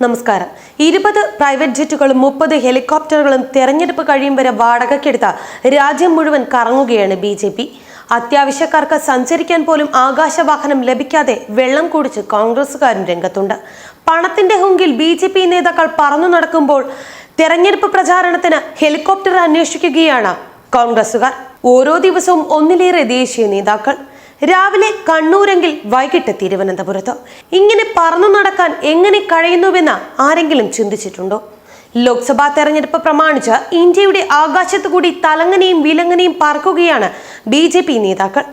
നമസ്കാരം. ഇരുപത് പ്രൈവറ്റ് ജെറ്റുകളും മുപ്പത് ഹെലികോപ്റ്ററുകളും തെരഞ്ഞെടുപ്പ് കഴിയും വരെ വാടകയ്ക്കെടുത്ത രാജ്യം മുഴുവൻ കറങ്ങുകയാണ് ബി ജെ പി. അത്യാവശ്യക്കാർക്ക് സഞ്ചരിക്കാൻ പോലും ആകാശവാഹനം ലഭിക്കാതെ വെള്ളം കുടിച്ച് കോൺഗ്രസുകാരും രംഗത്തുണ്ട്. പണത്തിന്റെ ഹുങ്കിൽ ബി ജെ പി നേതാക്കൾ പറന്നു നടക്കുമ്പോൾ തെരഞ്ഞെടുപ്പ് പ്രചാരണത്തിന് ഹെലികോപ്റ്റർ അന്വേഷിക്കുകയാണ് കോൺഗ്രസുകാർ ഓരോ ദിവസവും ഒന്നിലേറെ ദേശീയ നേതാക്കൾ. രാവിലെ കണ്ണൂരെങ്കിൽ വൈകിട്ട് തിരുവനന്തപുരത്ത്. ഇങ്ങനെ പറന്നു നടക്കാൻ എങ്ങനെ കഴിയുന്നുവെന്ന് ആരെങ്കിലും ചിന്തിച്ചിട്ടുണ്ടോ? ലോക്സഭാ തെരഞ്ഞെടുപ്പ് പ്രമാണിച്ച് ഇന്ത്യയുടെ ആകാശത്തു കൂടി തലങ്ങനെയും വിലങ്ങനെയും പറക്കുകയാണ് ബി ജെ പി നേതാക്കൾ.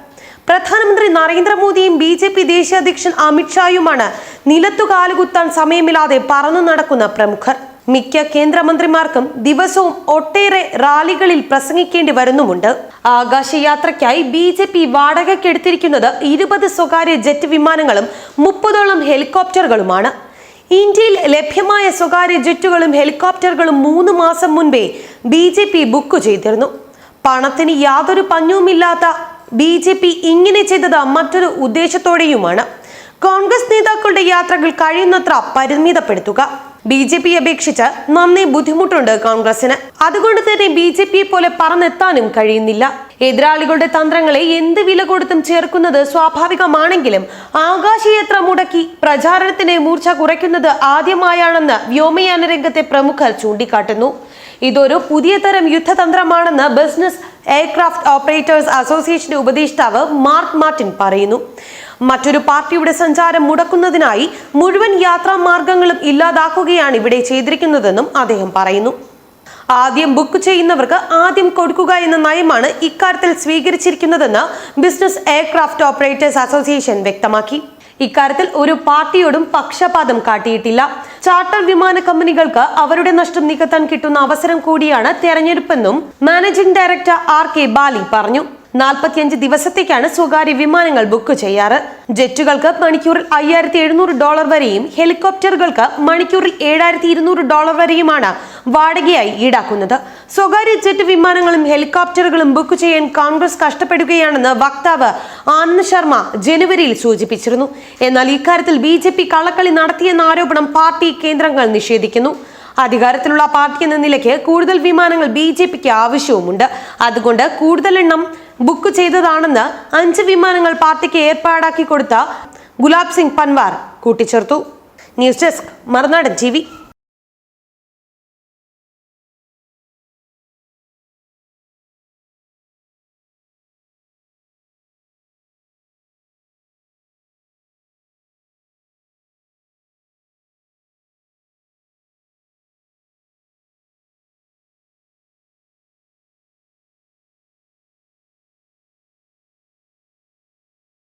പ്രധാനമന്ത്രി നരേന്ദ്രമോദിയും ബി ജെ പി ദേശീയ അധ്യക്ഷൻ അമിത്ഷായുമാണ് നിലത്തു കാലുകുത്താൻ സമയമില്ലാതെ പറന്നു നടക്കുന്ന പ്രമുഖർ. മിക്ക കേന്ദ്രമന്ത്രിമാർക്കും ദിവസവും ഒട്ടേറെ റാലികളിൽ പ്രസംഗിക്കേണ്ടി വരുന്നുമുണ്ട്. ആകാശയാത്രയ്ക്കായി ബി ജെ പി വാടകയ്ക്കെടുത്തിരിക്കുന്നത് ഇരുപത് സ്വകാര്യ ജെറ്റ് വിമാനങ്ങളും മുപ്പതോളം ഹെലികോപ്റ്ററുകളുമാണ്. ഇന്ത്യയിൽ ലഭ്യമായ സ്വകാര്യ ജെറ്റുകളും ഹെലികോപ്റ്ററുകളും മൂന്ന് മാസം മുൻപേ ബി ജെ പി ബുക്ക് ചെയ്തിരുന്നു. പണത്തിന് യാതൊരു പഞ്ഞവുമില്ലാത്ത ബി ജെ പി ഇങ്ങനെ ചെയ്തത് മറ്റൊരു ഉദ്ദേശത്തോടെയുമാണ്. കോൺഗ്രസ് നേതാക്കളുടെ യാത്രകൾ കഴിയുന്നത്ര പരിമിതപ്പെടുത്തുക. ബി ജെ പി അപേക്ഷിച്ച് നന്നേ ബുദ്ധിമുട്ടുണ്ട് കോൺഗ്രസിന് അതുകൊണ്ട് തന്നെ ബി ജെ പിയെ പോലെ പറന്നെത്താനും കഴിയുന്നില്ല. എതിരാളികളുടെ തന്ത്രങ്ങളെ എന്ത് വില കൊടുത്തും ചേർക്കുന്നത് സ്വാഭാവികമാണെങ്കിലും ആകാശയാത്ര മുടക്കി പ്രചാരണത്തിന് മൂർച്ച കുറയ്ക്കുന്നത് ആദ്യമായാണെന്ന് വ്യോമയാന രംഗത്തെ പ്രമുഖർ ചൂണ്ടിക്കാട്ടുന്നു. ഇതൊരു പുതിയ തരം യുദ്ധതന്ത്രമാണെന്ന് ബിസിനസ് എയർക്രാഫ്റ്റ് ഓപ്പറേറ്റേഴ്സ് അസോസിയേഷന്റെ ഉപദേഷ്ടാവ് മാർക്ക് മാർട്ടിൻ പറയുന്നു. മറ്റൊരു പാർട്ടിയുടെ സഞ്ചാരം മുടക്കുന്നതിനായി മുഴുവൻ യാത്രാ മാർഗങ്ങളും ഇല്ലാതാക്കുകയാണ് ഇവിടെ ചെയ്തിരിക്കുന്നതെന്നും അദ്ദേഹം പറയുന്നു. ആദ്യം ബുക്ക് ചെയ്യുന്നവർക്ക് ആദ്യം കൊടുക്കുക എന്ന നയമാണ് ഇക്കാര്യത്തിൽ സ്വീകരിച്ചിരിക്കുന്നതെന്ന് ബിസിനസ് എയർക്രാഫ്റ്റ് ഓപ്പറേറ്റേഴ്സ് അസോസിയേഷൻ വ്യക്തമാക്കി. ഇക്കാര്യത്തിൽ ഒരു പാർട്ടിയോടും പക്ഷപാതം കാട്ടിയിട്ടില്ല. ചാർട്ടർ വിമാന കമ്പനികൾക്ക് അവരുടെ നഷ്ടം നികത്താൻ കിട്ടുന്ന അവസരം കൂടിയാണ് തെരഞ്ഞെടുപ്പെന്നും managing director R K Bali പറഞ്ഞു. നാൽപ്പത്തിയഞ്ച് ദിവസത്തേക്കാണ് സ്വകാര്യ വിമാനങ്ങൾ ബുക്ക് ചെയ്യാറ്. ജെറ്റുകൾക്ക് മണിക്കൂറിൽ അയ്യായിരത്തി എഴുന്നൂറ് ഡോളർ വരെയും ഹെലികോപ്റ്ററുകൾക്ക് മണിക്കൂറിൽ ഏഴായിരത്തി ഇരുന്നൂറ് ഡോളർ വരെയുമാണ് വാടകയായി ഈടാക്കുന്നത്. സ്വകാര്യ ജെറ്റ് വിമാനങ്ങളും ഹെലികോപ്റ്ററുകളും ബുക്ക് ചെയ്യാൻ കോൺഗ്രസ് കഷ്ടപ്പെടുകയാണെന്ന് വക്താവ് ആനന്ദ് ശർമ്മ ജനുവരിയിൽ സൂചിപ്പിച്ചിരുന്നു. എന്നാൽ ഇക്കാര്യത്തിൽ ബി ജെ പി കള്ളക്കളി നടത്തിയെന്ന ആരോപണം പാർട്ടി കേന്ദ്രങ്ങൾ നിഷേധിക്കുന്നു. അധികാരത്തിലുള്ള പാർട്ടി എന്ന നിലയ്ക്ക് കൂടുതൽ വിമാനങ്ങൾ ബി ജെ പിക്ക് ആവശ്യവുമുണ്ട്. അതുകൊണ്ട് കൂടുതൽ എണ്ണം ബുക്ക് ചെയ്തതാണെന്ന് അഞ്ച് വിമാനങ്ങൾ പാർട്ടിക്ക് ഏർപ്പാടാക്കി കൊടുത്ത ഗുലാബ് സിംഗ് പൻവാർ കൂട്ടിച്ചേർത്തു. ന്യൂസ് ഡെസ്ക് മറുനാടൻ ടി